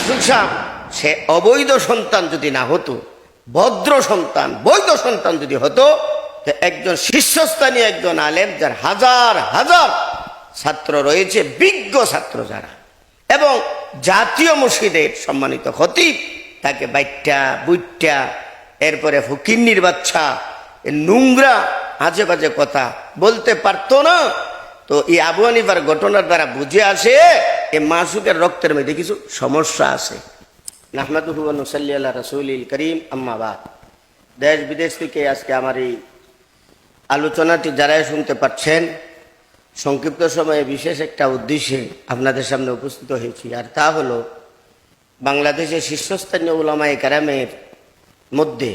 মাসুদ সাহ সে অবৈধ সন্তান যদি না হতো, ভদ্র সন্তান, বৈধ সন্তান যদি হতো একজন শীর্ষস্থানীয় একজন আলেম, যার হাজার হাজার ছাত্র রয়েছে, বিজ্ঞ ছাত্র যারা, এবং জাতীয় মসজিদের সম্মানিত খতিব, তাকে বাইট্টা, বুইট্টা, এরপরে ফকিন্নির বাচ্চা নোংরা আজে বাজে কথা বলতে পারতো না। তো এই আবু হানিফার ঘটনার দ্বারা বুঝে আসে এ মাসুকের রক্তের মধ্যে কিছু সমস্যা আছে। নুসাল্লি আলা করিম, আম্মা বাদ। দেশ বিদেশ থেকে আজকে আমার এই আলোচনাটি যারাই শুনতে পাচ্ছেন, সংক্ষিপ্ত সময়ে বিশেষ একটা উদ্দেশ্যে আপনাদের সামনে উপস্থিত হয়েছি, আর তা হলো বাংলাদেশের শীর্ষস্থানীয় উলামায়ে কারামের মধ্যে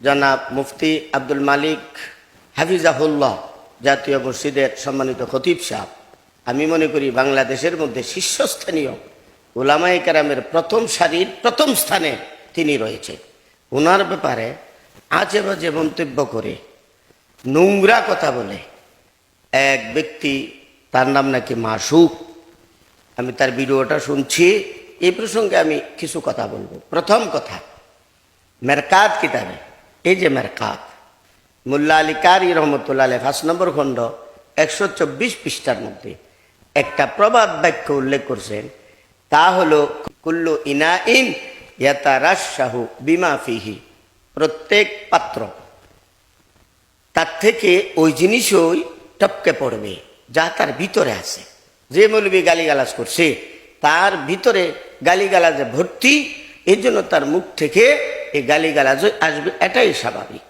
জনাব মুফতি আব্দুল মালিক হাফিজাহুল্লাহ জাতীয় মসজিদের সম্মানিত খতিব সাহ আমি মনে করি বাংলাদেশের মধ্যে শীর্ষস্থানীয় ওলামাই কারামের প্রথম সারির প্রথম স্থানে তিনি রয়েছে ওনার ব্যাপারে আজে বাজে মন্তব্য করে নোংরা কথা বলে, এক ব্যক্তি, তার নাম নাকি মাসুক। আমি তার ভিডিওটা শুনছি, এই প্রসঙ্গে আমি কিছু কথা বলব। প্রথম কথা, মেরকাত কিতাবে? এই যে মেরকাত মোল্লা আলী কারি রহমতুল্লাহ আলী পাঁচ নম্বর খণ্ড, একশো চব্বিশ পৃষ্ঠার মধ্যে। একটা প্রবাদ বাক্য উল্লেখ করছেন, তা হলো, কুল্লু ইনা ইন ইয়াতা রাজশাহু বিমা ফিহি প্রত্যেক পাত্র। তার থেকে ওই জিনিসই টপকে পড়বে, যা তার ভিতরে আছে। যে মৌলবী গালিগালাজ করছে, তার ভিতরে গালিগালাজে ভর্তি এই জন্য তার মুখ থেকে এই গালিগালাজ আসবে, এটাই স্বাভাবিক।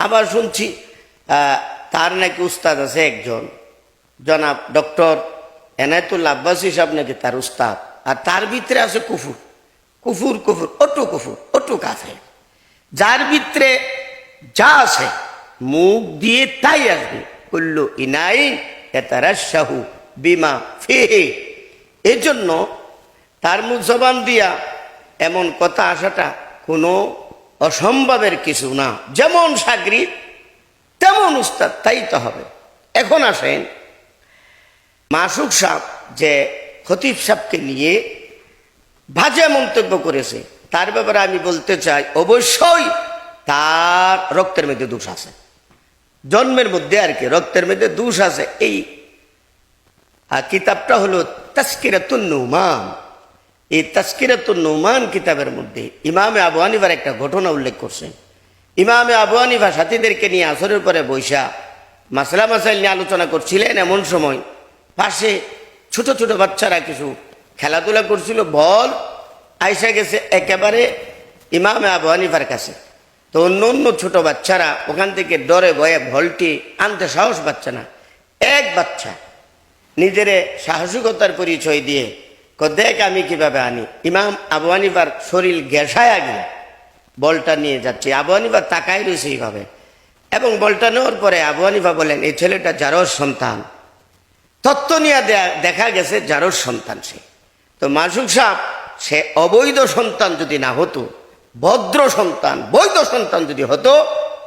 আবার শুনছি তার নাকি উস্তাদ আছে একজন, জনাব ডক্টর এনায়তুল্লা আব্বাসী সাহেব নাকি তার উস্তাদ। আর তার ভিতরে আছে কুফুর কুফুর কুফুর, অটু কুফুর, অটু কাছে যার ভিতরে যা আছে, মুখ দিয়ে তাই আসবে। কুল্লু ইনাইন এতারাশাহু বিমা ফেহে। এজন্য তার মুখ জবান দিয়া এমন কথা আসাটা কোনো অসম্ভবের কিছু না। যেমন সাগরি, তেমন উস্তাদ, তাই তো হবে। এখন আসেন মাসুক সাহ যে খতিব সাহকে নিয়ে বাজে মন্তব্য করেছে। তার ব্যাপারে আমি বলতে চাই, অবশ্যই তার রক্তের মধ্যে দোষ আছে। জন্মের মধ্যে আর কি, রক্তের মধ্যে দোষ আছে। এই কিতাবটা হলো তাস্কিরাতুন নুমান। এই তাস্কিরাতুন নুমান কিতাবের মধ্যে ইমামে আবু হানিফার একটা ঘটনা উল্লেখ করছেন। ইমামে আবু হানিফা সাথীদেরকে নিয়ে আসরের পরে বৈশা মাসলা মাসাইল নিয়ে আলোচনা করছিলেন এমন সময় পাশে ছোট ছোট বাচ্চারা কিছু খেলাধুলা করছিল, বল আইসা গেছে একেবারে ইমামে আবু কাছে। তো অন্য অন্য ছোট বাচ্চারা ওখান থেকে ডরে ভয়ে ভলটি আনতে সাহস পাচ্ছে না। এক বাচ্চা নিজের সাহসিকতার পরিচয় দিয়ে দেখ আমি কীভাবে আনি? ইমাম আবু হানিফার শরীর গেসায় গিয়ে বলটা নিয়ে যাচ্ছে। আবু হানিফা তাকাই রয়েছে এইভাবে। এবং বলটা নেওয়ার পরে আবু হানিফা বলেন, এই ছেলেটা যারোর সন্তান। তত্ত্ব নিয়ে দেখা গেছে যারোর সন্তান সে। তো মাসুক সাহ সে অবৈধ সন্তান যদি না হতো, ভদ্র সন্তান, বৈধ সন্তান যদি হতো,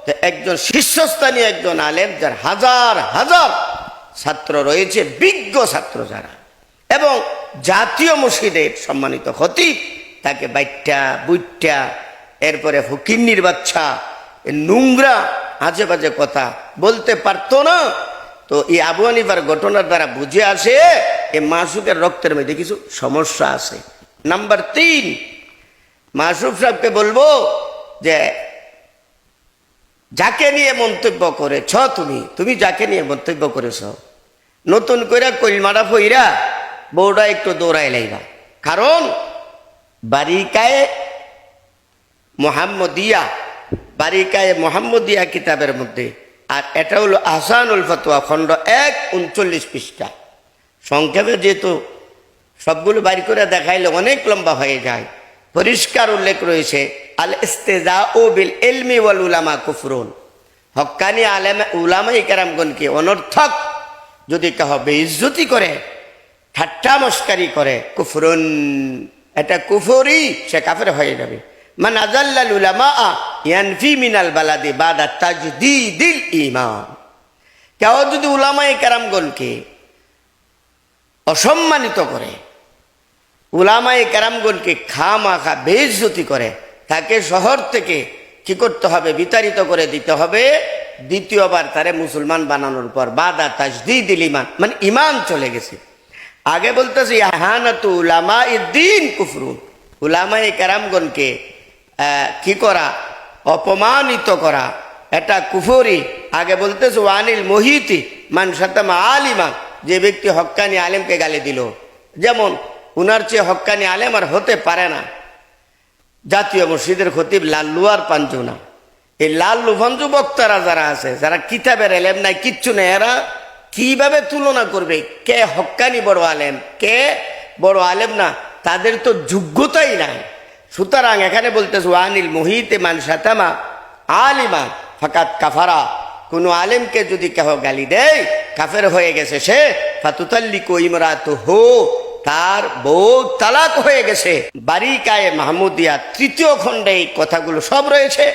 তো একজন শীর্ষস্থানীয় একজন আলেম, যার হাজার হাজার ছাত্র রয়েছে, বিজ্ঞ ছাত্র যারা এবং জাতীয় মসজিদের সম্মানিত খতিব তাকে বাইট্টা, বুইট্টা, এরপরে ফকিন্নির বাচ্চা নোংরা আজে বাজে কথা বলতে পারতো না। তো এই আবু হানিফার ঘটনার দ্বারা বুঝে আসে, এ মাসুকের রক্তের মধ্যে কিছু সমস্যা আছে। নাম্বার তিন মাসুফ সাহেবকে বলব যে, যাকে নিয়ে মন্তব্য করেছ তুমি? তুমি যাকে নিয়ে মন্তব্য করেছ? নতুন করে কইলমারা ফইরা বউটা একটু দৌড়াই লাইবা। কারণ বারিকায় মোহাম্মদিয়া বারিকায় মোহাম্মদিয়া কিতাবের মধ্যে, আর এটা হলো আহসানুল ফতোয়া, খণ্ড এক, উনচল্লিশ পৃষ্ঠা। সংক্ষেপে যেহেতু সবগুলো বাড়ি করে দেখাইলে অনেক লম্বা হয়ে যায়, পরিষ্কার উল্লেখ রয়েছে, আল ইস্তেজা ও বিল এলমি ওয়াল উলামা কুফরুন। হক্কানি আলেম উলামাই কারামগণকে অনর্থক যদি কেহ বেইজ্জতি করে ঠাট্টা মস্কারি করে, কুফরুন। এটা কুফরি, সে কাফের হয়ে যাবে। মান আজাল্লাল উলামা ইয়ানফি মিনাল বালাদি বাদা তাজদিদিল ইমান কেউ যদি উলামাই কারামগণকে অসম্মানিত করে, উলামায়ে কেরামগণকে খা মাখা বেইজ্জতি করে, তাকে শহর থেকে কি করতে হবে? বিতাড়িত করে দিতে হবে। দ্বিতীয়বার তারে মুসলমান বানানোর পর বাদা তাজদিদ ইমান মানে ইমান চলে গেছে। আগে বলতেছে ইহানাতু উলামা দিন কুফরুন। উলামায়ে কেরামগণকে কি করা? অপমানিত করা। এটা কুফরি। আগে বলতেছে, ওয়ানিল মোহিতি মান সাতামা আলিমা। যে ব্যক্তি হক্কানি আলেমকে গালি দিল। যেমন, উনার চেয়ে হক্কানি আলেম আর হতে পারে না। জাতীয় মসজিদের খতিব লাল্লু আর পাঞ্জুনা। এই লাল্লু পাঞ্জু বক্তারা যারা আছে, যারা কিতাবের এলেম নাই, কিচ্ছু নেই, এরা কীভাবে তুলনা করবে? কে হক্কানি বড় আলেম? কে বড় আলেম না? তাদের তো যোগ্যতাই নাই। সুতরাং এখানে বলতেছে, ওয়ানিল মোহিতে মান সাতামা আলিমা ফাকাত কাফারা। কোন আলেমকে যদি কেহ গালি দেয়, কাফের হয়ে গেছে সে ফাতুতাল্লি কইমরা তো হো তার বউ তালাক হয়ে গেছে। বারিকায়ে মাহমুদিয়া তৃতীয় খণ্ডে এই কথাগুলো সব রয়েছে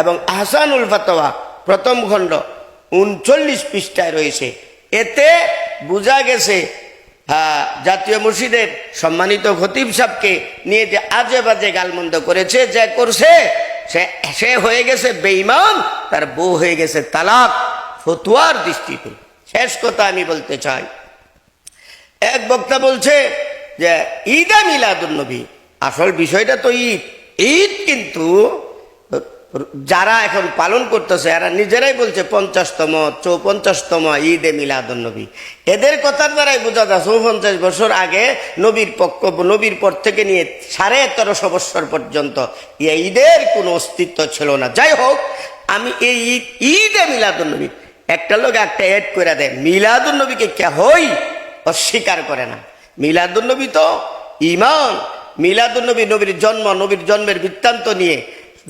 এবং আহসানুল ফাতোয়া প্রথম খণ্ড উনচল্লিশ পৃষ্ঠায় রয়েছে। এতে বোঝা গেছে জাতীয় মসজিদের সম্মানিত খতিব সাহকে নিয়ে যে আজে বাজে গালমন্দ করেছে, যে করছে, সে সে হয়ে গেছে বেঈমান, তার বউ হয়ে গেছে তালাক, ফতুয়ার দৃষ্টিতে। শেষ কথা আমি বলতে চাই। এক বক্তা বলছে যে, ঈদ ঈদা মিলাদুন্নবী আসল বিষয়টা তো ঈদ। ঈদ কিন্তু যারা এখন পালন করতেছে, এরা নিজেরাই বলছে পঞ্চাশতম, চৌপঞ্চাশতম ঈদ ঈদে মিলাদুন্নবী এদের কথার দ্বারাই বোঝা যায়, চৌপঞ্চাশ বছর আগে নবীর পক্ষ, নবীর পর থেকে নিয়ে সাড়ে তেরোশো বছর পর্যন্ত ঈদের কোনো অস্তিত্ব ছিল না। যাই হোক, আমি এই ঈদ ঈদ এ ঈদে মিলাদুন্নবী একটা লোক একটা এড করে দেয় মিলাদুন্নবীকে কেহই অস্বীকার করে না। মিলাদুন্নবী তো ইমান মিলাদুন্নবী নবীর জন্ম, নবীর জন্মের বৃত্তান্ত নিয়ে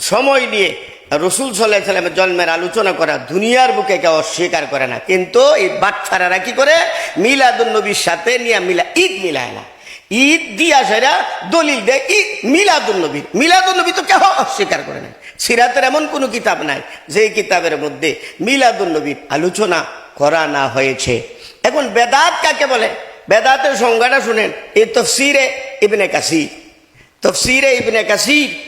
সময় নিয়ে রসুল সাল্লাহ সাল্লামের জন্মের আলোচনা করা দুনিয়ার বুকে কেউ অস্বীকার করে না। কিন্তু এই বাচ্চারা কি করে? মিলাদুন্নবীর সাথে নিয়ে মিলা, ঈদ মিলায় না। ঈদ দিয়া সেরা দলিল দেয় ঈদ মিলাদুন্নবীর মিলাদুন্নবী তো কেউ অস্বীকার করে না সিরাতের এমন কোনো কিতাব নাই যে কিতাবের মধ্যে মিলাদুন্নবীর আলোচনা করা না হয়েছে। এখন বেদাত কাকে বলে? বেদাতের সংজ্ঞাটা শুনেন। এই তফসিরে ইবনে কাসির। তফসিরে ইবনে কাসির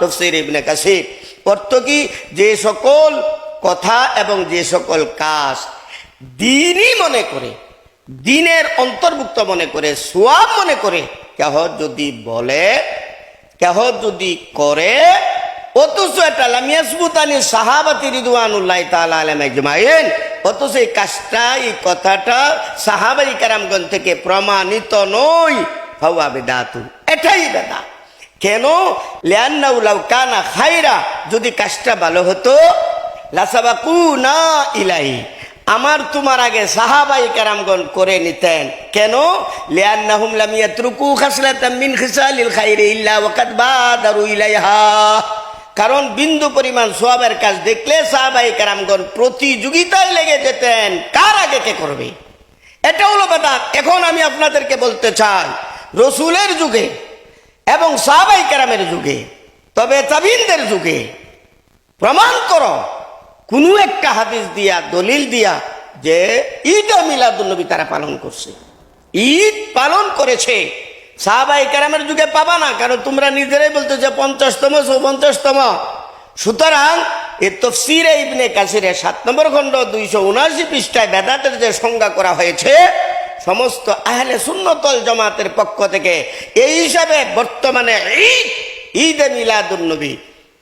তাফসীর ইবনে কাসির। অর্থ কি? যে সকল কথা এবং যে সকল কাজ দিনই মনে করে, দিনের অন্তর্ভুক্ত মনে করে, সোয়াব মনে করে কেহ যদি বলে কেহ যদি করে, অথচ এটা লামিয়াসবুতানি সাহাবাতি রিদওয়ানুল্লাহ তাআলা আলাইহিম আজমাইন, অথচ এই কাজটা, এই কথাটা সাহাবাই কারামগণ থেকে প্রমাণিত নয়। ফাওয়া বেদাতুন। এটাই বেদাত। কেন? লিয়ান্নাউলাউ কানা খাইরা যদি কাজটা ভালো হতো লাসাবাকু না ইলাহি আমার তোমার আগে সাহাবাই কারামগণ করে নিতেন। কেন? ইল্লা কারণ বিন্দু পরিমাণ সোয়াবের কাজ দেখলে সাহাবাই কারামগণ প্রতিযোগিতায় লেগে যেতেন। কার আগে কে করবে? এটা হলো কথা। এখন আমি আপনাদেরকে বলতে চাই, রসুলের যুগে এবং সাহাবাই কেরামের যুগে, তবে তাবিনদের যুগে, প্রমাণ করো, কোনো একটা হাদিস দিয়া, দলিল দিয়া, যে ঈদ ও মিলাদুল্নবী তারা পালন করছে। ঈদ পালন করেছে। সাহাবাই কেরামের যুগে পাবা না, কারণ তোমরা নিজেরাই বলতে যে পঞ্চাশতম, চৌপঞ্চাশতম। সুতরাং এ তফসিরে ইবনে কাসিরে সাত নম্বর খণ্ড দুইশো উনআশি পৃষ্ঠায় বেদাতের যে সংজ্ঞা করা হয়েছে সমস্ত আহলে সুন্নতল জমাতের পক্ষ থেকে এই হিসাবে বর্তমানে ঈদ, ঈদে মিলাদুন্নবী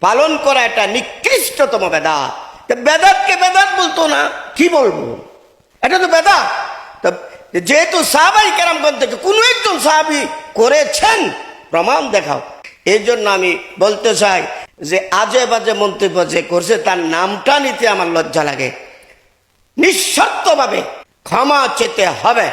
পালন করা এটা নিকৃষ্টতম বেদাত। তা বেদাতকে বেদাত বলতো না? কি বলব? এটা তো বেদাত। তা যেহেতু সাহাবাই কেরামগঞ্জ থেকে কোনো একজন সাহাবি করেছেন, প্রমাণ দেখাও। এই জন্য আমি বলতে চাই যে আজে বাজে মন্তব্য যে করছে তার নামটা নিতে আমার লজ্জা লাগে। নিঃশর্তভাবে ক্ষমা চেতে হবে।